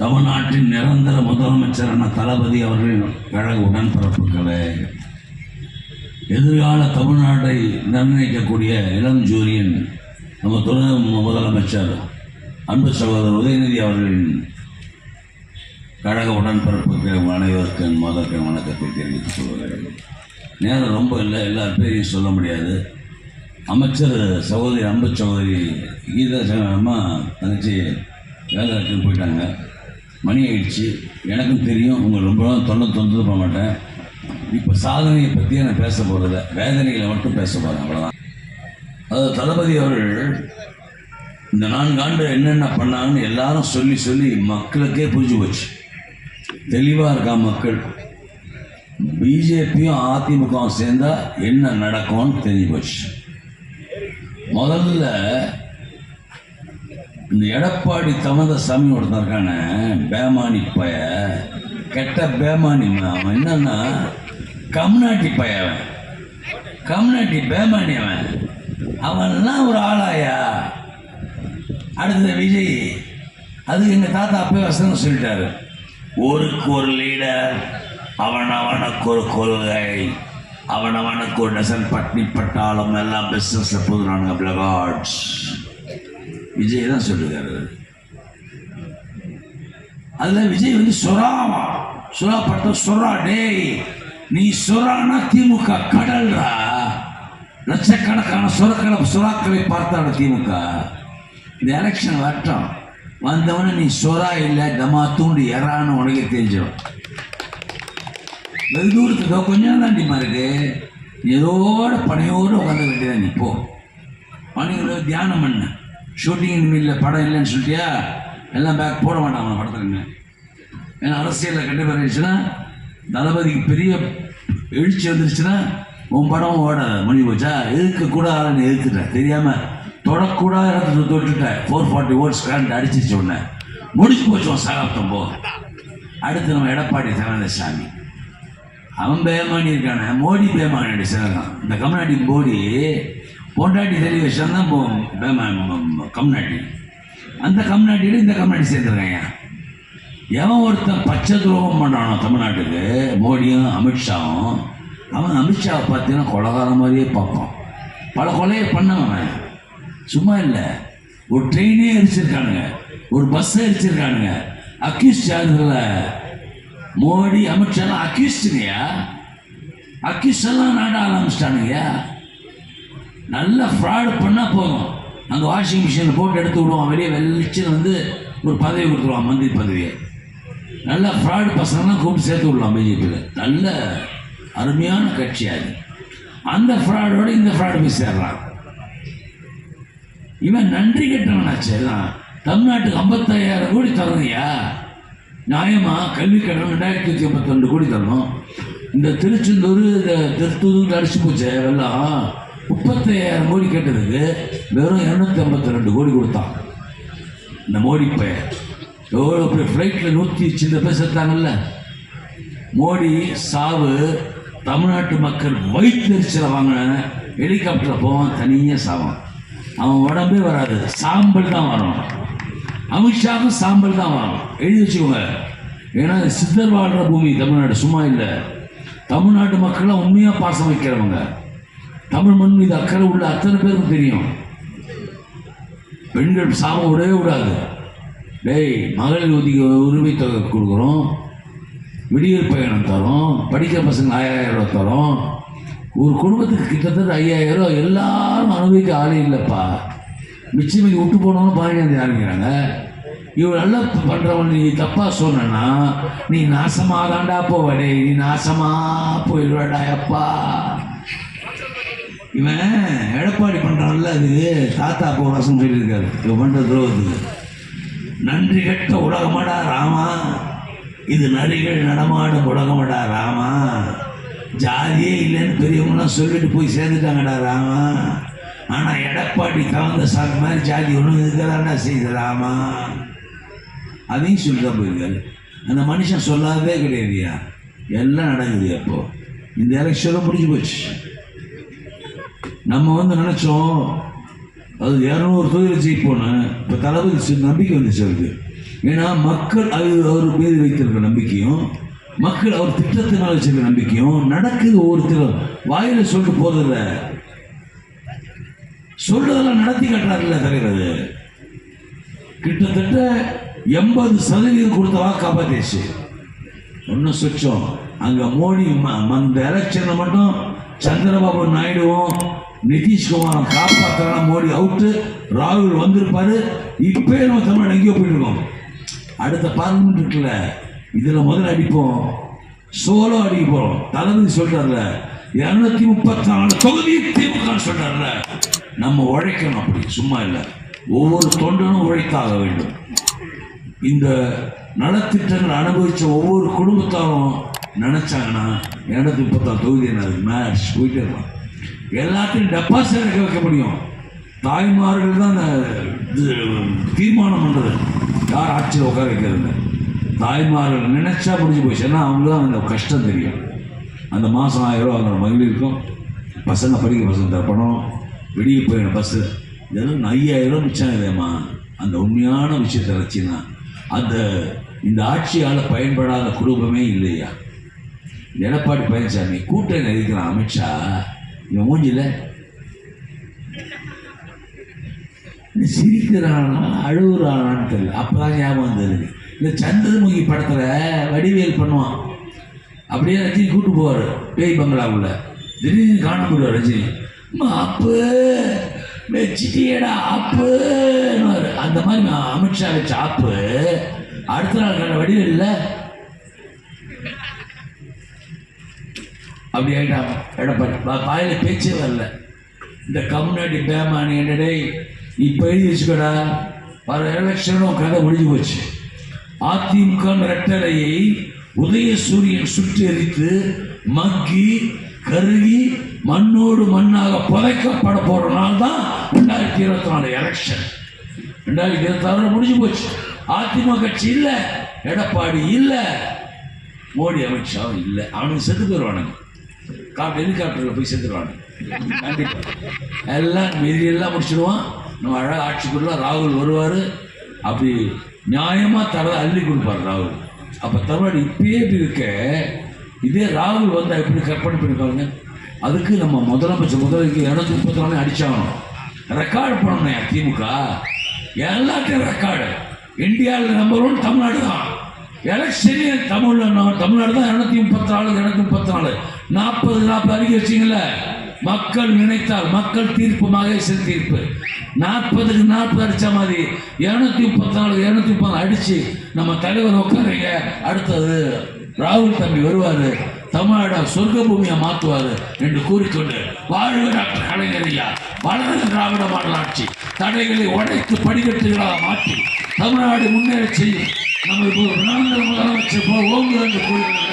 தமிழ்நாட்டின் நிரந்தர முதலமைச்சரான தளபதி அவர்களின் கழக உடன்பிறப்புகளே எதிர்கால தமிழ்நாட்டை நிர்ணயிக்கக்கூடிய இளம் ஜூரியன் நம்ம துணை முதலமைச்சர் அன்பு சகோதரர் உதயநிதி அவர்களின் கழக உடன்பிறப்புக்கு அனைவருக்கு என் வணக்கத்தை தெரிவித்துக் கொள்கிறேன். நேரம் ரொம்ப இல்லை எல்லா பேரையும் சொல்ல முடியாது. அமைச்சர் சகோதரி அன்பு சகோதரி கீதா ச- அம்மா தங்கச்சி வேலை இருக்குன்னு போயிட்டாங்க. மணி ஆயிடுச்சு எனக்கும் தெரியும். உங்கள் ரொம்ப நாள் தொண்டை தொந்தரவு பண்ண மாட்டேன். இப்போ சாதனையை பற்றியே நான் பேச போகிறதில்ல வேதனைகளை மட்டும் பேச போகிறேன் அவ்வளோதான் அதாவது தளபதி அவர்கள் இந்த நான்கு ஆண்டு என்னென்ன பண்ணாங்கன்னு எல்லாரும் சொல்லி சொல்லி மக்களுக்கே புரிஞ்சு போச்சு. தெளிவாக இருக்கா மக்கள்? பிஜேபியும் அதிமுகவும் சேர்ந்தால் என்ன நடக்கும்னு தெரிஞ்சு போச்சு. முதல்ல இந்த எடப்பாடி தமத சாமி ஒருத்தன் இருக்கானே பேமானி பய. கெட்ட பேமானி அவன் என்னன்னா கம்நாட்டி பய அவன். கம்நாட்டி பேமானி அவன். அவன்லாம் ஒரு ஆளாயா? அடுத்தது விஜய். அது எங்கள் தாத்தா அப்பவே வசனம் சொல்லிட்டாரு. ஊருக்கு ஒரு லீடர் அவன் அவனுக்கு ஒரு கொள்கை. அவன் அவனுக்கு ஒரு டசன் பட்னி பட்டாளம் எல்லாம் பிஸ்னஸ் புதுறானுங்க பிளகாட்ஸ் விஜய் தான் சொல்லுகிறார் அதில் விஜய் வந்து சொராவா. சுறா படத்தை சொரா டேய் நீ சொரானா திமுக கடல்ரா. லட்சக்கணக்கான சுரக்களை சுறாக்களை பார்த்தாட திமுக. இந்த எலெக்ஷன் வரட்டும். வந்தவன நீ சொரா இல்லை தமா தூண்டு எறான்னு உனக்கே தெரிஞ்சிடும். வெகு தூரத்துக்கு கொஞ்சம் தாண்டிமா இருக்கு. ஏதோட பனையோடு உட்காந்து வேண்டியதான் நீ போ. பனையோட தியானம் பண்ண. ஷூட்டிங் இல்லை படம் இல்லைன்னு சொல்லிட்டியா? எல்லாம் பேக் போட மாட்டான் அவன் படத்துலங்க ஏன்னா அரசியலில் கண்டிப்பாக இருந்துச்சுன்னா தளபதிக்கு பெரிய எழுச்சி வந்துருச்சுன்னா உன் படம் ஓட முடிவு போச்சா? எதுக்கு கூட நீ எதுக்குட்ட தெரியாம தொடக்கூடாத இடத்துல தொட்டுட்டேன் ஃபோர் ஃபார்ட்டி ஓட்ஸ் கரண்ட் அடிச்சிச்சு உடனே முடிச்சு போச்சு உன் சகாப்தம் போ. அடுத்து நம்ம எடப்பாடி சாமி அவன் பேமானி இருக்கானே. மோடி பேமானி சேர்ந்தான் இந்த கம்நாட்டி மோடி பொண்டாட்டி தெரிய விஷயம் தான் பேமா கம்நாட்டி. அந்த கம்நாட்டியில் இந்த கம்நாட்டி சேர்ந்துருக்காங்க. எவன் ஒருத்தன் பச்சை துரோகம் பண்ணுறானோ தமிழ்நாட்டுக்கு மோடியும் அமித்ஷாவும் அவன் அமித்ஷாவை பார்த்தீங்கன்னா கொலகார மாதிரியே பார்ப்பான். பல கொலையை பண்ணவன் சும்மா இல்லை. ஒரு ட்ரெயினே எரிச்சிருக்கானுங்க. ஒரு பஸ்ஸை எரிச்சிருக்கானுங்க. அக்யூஸ் சார்ஜில் மோடி அமித்ஷாலாம் அக்யூஸ்டுங்கய்யா அக்யூஸ் எல்லாம் நாட ஆரம்பிச்சிட்டானுங்கய்யா நல்லா ஃப்ராடு பண்ணால் போதும். அங்கே வாஷிங் மிஷினில் போட்டு எடுத்து விடுவான். வெளியே வெளிச்சம் வந்து ஒரு பதவி கொடுத்துருவான் மந்திரி பதவியை. நல்லா ஃப்ராடு பசங்கள்லாம் கூப்பிட்டு சேர்த்து விடலாம் பிஜேபியில் நல்ல அருமையான கட்சி அது. அந்த ஃப்ராடோட இந்த ஃப்ராடு போய் சேர்றான். இவன் நன்றி கெட்டவனாச்சு எல்லாம். தமிழ்நாட்டுக்கு ஐம்பத்தாயிரம் கோடி தரணையா நியாயமா? கல்வி கடன் ரெண்டாயிரத்தி நூற்றி ஐம்பத்தி கோடி தரணும். இந்த திருச்செந்தூர் இந்த திருத்தூர் அடிச்சு போச்சே வெள்ளம் முப்பத்தையாயிரம் கோடி கேட்டதுக்கு வெறும் இரநூத்தி ஐம்பத்தி ரெண்டு கோடி கொடுத்தான். இந்த மோடி பையன் எவ்வளோ பெரிய ஃப்ளைட்டில் நூற்றி சின்ன பேர் செத்தாங்கல்ல மோடி சாவு தமிழ்நாட்டு மக்கள் வயிற்றுச்சலை வாங்கின ஹெலிகாப்டரில் போவான் தனியாக சாவான். அவன் உடம்பே வராது சாம்பல் தான் வரும். அமித்ஷாவுக்கும் சாம்பல் தான் வரும். எழுதி வச்சுக்கோங்க. ஏன்னா சித்தர் வாழ்கிற பூமி தமிழ்நாடு சும்மா இல்லை. தமிழ்நாட்டு மக்கள்லாம் உண்மையாக பாசம் வைக்கிறவங்க. தமிழ் மண் மீது அக்கறை உள்ள அத்தனை பேருக்கும் தெரியும். பெண்கள் சாபம் விடவே விடாது டேய் மகளிர் ஒதுக்கி உரிமை தொகை கொடுக்குறோம். விடியல் பயணம் தரோம். படிக்கிற பசங்க ஆயிரம் ரூபா தரோம். ஒரு குடும்பத்துக்கு கிட்டத்தட்ட ஐயாயிரம் ரூபா எல்லாரும் அனுபவிக்க ஆளே இல்லைப்பா. மிச்சம் விட்டு போனவனு பதினஞ்சு ஆரம்பிக்கிறாங்க இவர் நல்லா பண்ணுறவன் நீ தப்பாக சொன்னா நீ நாசமாக தாண்டா போவடே நீ நாசமாக போயிடுவாடா அப்பா. இவன் எடப்பாடி பண்ணுறான்ல அது. தாத்தா அப்போ சொல்லியிருக்காரு. இவன் பண்ணுற துரோகத்துக்கு நன்றி கெட்ட உலகமடா ராமா. இது நரிகள் நடமாடும் உலகமடா ராமா. ஜாதியே இல்லைன்னு பெரியவங்களாம் சொல்லிட்டு போய் சேர்ந்துட்டாங்கடா ராமா. ஆனால் எடப்பாடி கலந்த சாமி மாதிரி ஜாதி ஒன்று இருக்கதாண்டா செய்யுது ராமா? அதையும் சொல்லிதான் போயிருக்காரு. அந்த மனுஷன் சொல்லாதே கிடையாதுயா எல்லாம் நடக்குது அப்போது இந்த எலெக்ஷனும் முடிஞ்சு போச்சு. நம்ம வந்து நினச்சோம் அது இரநூறு தொகுதியில் ஜெயிப்போன்னு இப்போ தளபதி நம்பிக்கை வந்துச்சு அவருக்கு. ஏன்னா மக்கள் அது அவர் மீது வைத்திருக்க நம்பிக்கையும் மக்கள் அவர் திட்டத்தினால் வச்சிருக்க நம்பிக்கையும் நடக்குது ஒவ்வொருத்தரும் வாயில சொல்லிட்டு போதில்ல சொல்றதெல்லாம் நடத்தி காட்டுறாருல்ல தலைவர் கிட்டத்தட்ட எண்பது சதவீதம் கொடுத்தவா வாக்கு ஒன்றும் சுச்சம். அங்கே மோடி ம- ம- அந்த எலெக்ஷனில் மட்டும் சந்திரபாபு நாயுடுவும் நிதிஷ்குமாரும் காப்பாத்துறாங்க மோடி அவுட்டு ராகுல் வந்திருப்பாரு. இப்பயே நம்ம தமிழ்நாடு எங்கேயோ போயிட்டு அடுத்த பார்லிமெண்ட் இருக்குல்ல இதில் முதல்ல அடிப்போம். சோலோ அடிக்க போகிறோம் தளபதி சொல்கிறார்ல இரநூத்தி முப்பத்தி நாலு தொகுதி திமுக சொல்கிறார்ல நம்ம உழைக்கணும் அப்படி சும்மா இல்லை. ஒவ்வொரு தொண்டனும் உழைத்தாக வேண்டும். இந்த நலத்திட்டங்கள் அனுபவித்த ஒவ்வொரு குடும்பத்தாரும் நினச்சாங்கன்னா இரநூத்தி முப்பத்தாறு தொகுதி என்ன மேட்ச் போயிட்டே இருக்கலாம் எல்லாத்தையும் டெபாசிட் எடுக்க வைக்க முடியும். தாய்மார்கள் தான் அந்த இது தீர்மானம் பண்ணுறது யார் ஆட்சியில் உட்கார வைக்கிறதுங்க தாய்மார்கள் நினச்சா முடிஞ்சு போச்சு. ஏன்னா அவங்களுக்கு தான் அந்த கஷ்டம் தெரியும். அந்த மாதம் ஆயிரம் ரூபா வாங்குற மகளிருக்கும் பசங்க படிக்க பசங்க தரப்பணும். பணம் வெளியே போயிடும் பஸ்ஸு இதெல்லாம் ஐயாயிரம் ரூபா மிச்சம் இல்லையம்மா அந்த உண்மையான விஷயத்தை வச்சுன்னா. அந்த இந்த ஆட்சியால் பயன்படாத குடும்பமே இல்லையா? எடப்பாடி பழனிசாமி கூட்டணி அறிவிக்கிறான். அமித்ஷா இவன் மூஞ்சில. சிரிக்கிறானா அழுகுறானான்னு தெரியல. அப்பதான் ஞாபகம் வந்தது இந்த சந்திரமுகி படத்துல வடிவேல் பண்ணுவான். அப்படியே ரஜினி கூட்டு போவார் பேய் பங்களாவுல. திடீர்னு காண முடியும் ரஜினி. அம்மா, அப்பு வச்சுட்டியடா அப்பு அந்த மாதிரி நான் அமித்ஷா வச்ச ஆப்பு அடுத்த நாள் கண்ட வடிவேல் அப்படி ஆகிட்டாங்க எடப்பாடி பா- பேச்சே வரல. இந்த கம்யூனிட்டி பேமானி என்னடே இப்போ எழுதி வச்சுக்கடா. வர எலெக்ஷனும் கதை முடிஞ்சு போச்சு. அதிமுக ரெட்டலையை உதயசூரியன் சுற்றி எரித்து மக்கி கருகி மண்ணோடு மண்ணாக புதைக்கப்பட போற நாள் தான் ரெண்டாயிரத்தி இருபத்தி நாலு எலெக்ஷன் ரெண்டாயிரத்தி இருபத்தி ஆறுல முடிஞ்சு போச்சு. அதிமுக கட்சி இல்லை எடப்பாடி இல்லை மோடி அமித்ஷாவும் இல்லை. அவனுக்கு செத்து போயிடுவானுங்க காட்டு ஹெலிகாப்டரில் போய் சேர்ந்துருவாங்க கண்டிப்பா. எல்லாம் மெதி எல்லாம் முடிச்சிடுவான் நம்ம அழகாக ஆட்சிக்குள்ள ராகுல் வருவார். அப்படி நியாயமாக தரதை அள்ளி கொடுப்பார் ராகுல். அப்போ தமிழ்நாடு இப்பயே இப்படி இருக்க இதே ராகுல் வந்தால் எப்படி கற்பனை பண்ணி பாருங்க. அதுக்கு நம்ம முதலமைச்சர் முதலுக்கு இரநூத்தி முப்பத்தி நாலு அடிச்சாகணும். ரெக்கார்டு பண்ணணும் திமுக. எல்லாத்தையும் ரெக்கார்டு. இந்தியாவில் நம்பர் ஒன் தமிழ்நாடு தான் எலெக்ஷனே தமிழில் தமிழ்நாடு தான் இரநூத்தி முப்பத்தி நாலு இரநூத்தி முப்பத்தி நாலு. நாற்பது நாற்பது அறிக்கை வச்சிங்கள மக்கள் நினைத்தால் மக்கள் தீர்ப்பு மகேசன் தீர்ப்பு. நாற்பதுக்கு நாற்பது அடித்த மாதிரி இரநூத்தி முப்பத்தி நாலு இரநூத்தி முப்பது அடித்து நம்ம தலைவர் உட்காருங்க. அடுத்தது ராகுல் தம்பி வருவார். தமிழ்நாடா சொர்க்க பூமியை மாற்றுவார் என்று கூறிக்கொண்டு வாழ்வு டாக்டர் கலைஞர் ஐயா வளர்ந்த திராவிட மாடல் ஆட்சி தடைகளை உடைத்து படிக்கட்டுகளாக மாற்றி தமிழ்நாடு முன்னேற செய்யும். நம்ம இப்போ முதலமைச்சர் போல் ஓங்குகிறார் என்று